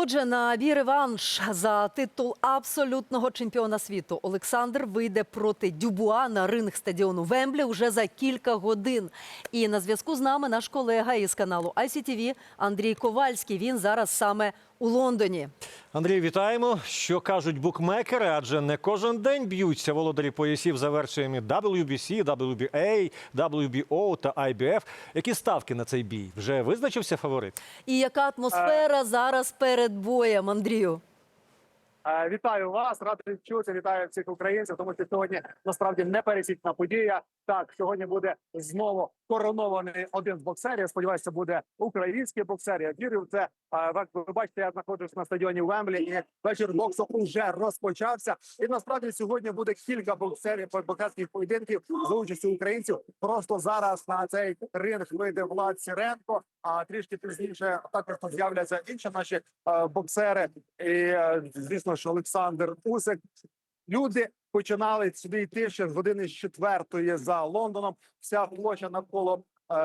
Отже, на бій за титул абсолютного чемпіона світу Олександр вийде проти Дюбуа на ринг стадіону Вемблі уже за кілька годин. І на зв'язку з нами наш колега із каналу ICTV Андрій Ковальський. Він зараз саме у Лондоні. Андрій, вітаємо. Що кажуть букмекери? Адже не кожен день б'ються володарі поясів за версіями WBC, WBA, WBO та IBF. Які ставки на цей бій? Вже визначився фаворит? І яка атмосфера зараз перед боєм, Андрію? Е, Вітаю вас, радий чути, вітаю всіх українців. Тому що сьогодні насправді непересічна подія. Так, сьогодні буде знову коронований один з боксерів. Сподіваюся, буде український боксер. Я вірю в це. Е, ви бачите, я знаходжусь на стадіоні Вемблі, і вечір боксу вже розпочався. І насправді сьогодні буде кілька боксерів боксерських поєдинків за участю українців. Просто зараз на цей ринг вийде Влад Сіренко. А трішки пізніше також з'являться інші наші е, боксери. І е, звісно ж, Олександр Усик. Люди починали сюди йти ще з години з четвертої за Лондоном. Вся площа навколо е,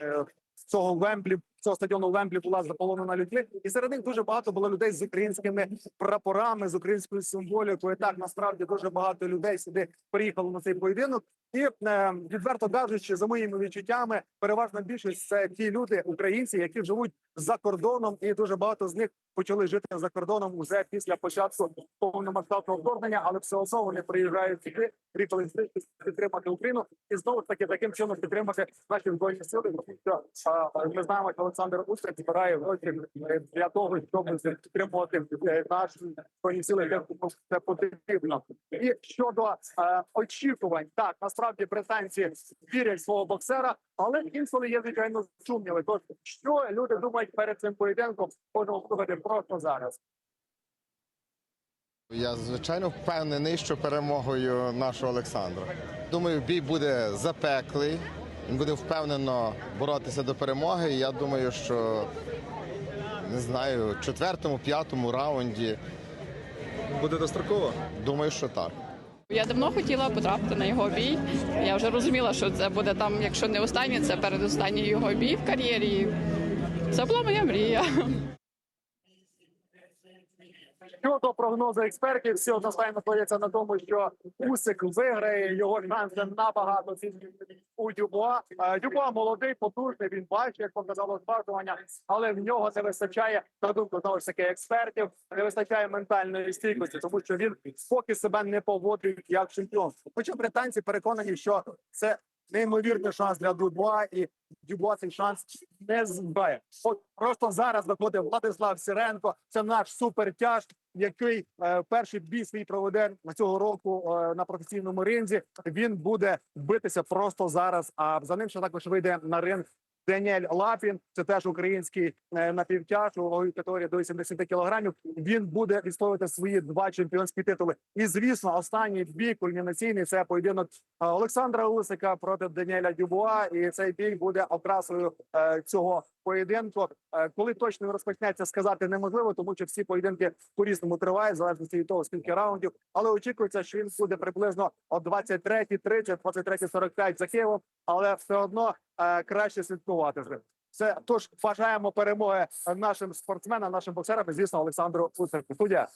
е, цього Вемблі, цього стадіону Вемблі була заполонена людьми, і серед них дуже багато було людей з українськими прапорами, з українською символікою. Так насправді дуже багато людей сюди приїхало на цей поєдинок. І е, відверто кажучи, за моїми відчуттями, переважна більшість це ті люди, українці, які живуть за кордоном, і дуже багато з них почали жити за кордоном уже після початку повномасштабного вторгнення, але все одно вони приїжджають сюди, приїхали підтримати Україну і знову ж таки таким чином підтримати наші збройні сили. Що а, ми знаємо, що Олександр Усик збирає гроші для того, щоб підтримувати наші збройні сили. де Це потрібно. І щодо е, очікувань, так насправді британці вірять свого боксера, але інколи є звичайно сумніви. Тож що люди думають перед цим поєдинком, можемо слухати просто зараз. Я звичайно впевнений, що перемогою нашого Олександра. Думаю, бій буде запеклий. Він буде впевнено боротися до перемоги. І я думаю, що не знаю, в четвертому, п'ятому раунді. Буде достроково? Думаю, що так. Я давно хотіла потрапити на його бій. Я вже розуміла, що це буде там, якщо не останній, це передостанній його бій в кар'єрі. Це була моя мрія. Щодо прогнозу експертів, всі одностайно сходяться на тому, що Усик виграє його шанси набагато у Дюбуа. Е, Дюбуа молодий, потужний. Він бачить, як показало зважування, але в нього не вистачає на думку знову ж таки експертів. Не вистачає ментальної стійкості, тому що він поки себе не поводить як чемпіон. Хоча британці переконані, що це неймовірний шанс для Дюбуа, і Дюбуа цей шанс не збиває. От просто зараз виходить Владислав Сіренко. Це наш супертяж, який е, перший бій свій проведе цього року е, на професійному ринзі. Він буде битися просто зараз. А за ним ще також вийде на ринг. Даніель Лапін, це теж український е, напівтяж у ваговій категорії до 80 кілограмів. Він буде відстоювати свої два чемпіонські титули. І звісно, останній бій кульмінаційний це поєдинок е, Олександра Усика проти Даніеля Дюбуа. І цей бій буде окрасою е, цього поєдинку. Е, коли точно розпочнеться, сказати неможливо, тому що всі поєдинки по різному тривають, в залежності від того, скільки раундів. Але очікується, що він буде приблизно о 23.30, 23.45 за Києвом, але все одно е, краще слідкувати ним. Це тож бажаємо перемоги нашим спортсменам, нашим боксерам, звісно, Олександру Усику. Студія.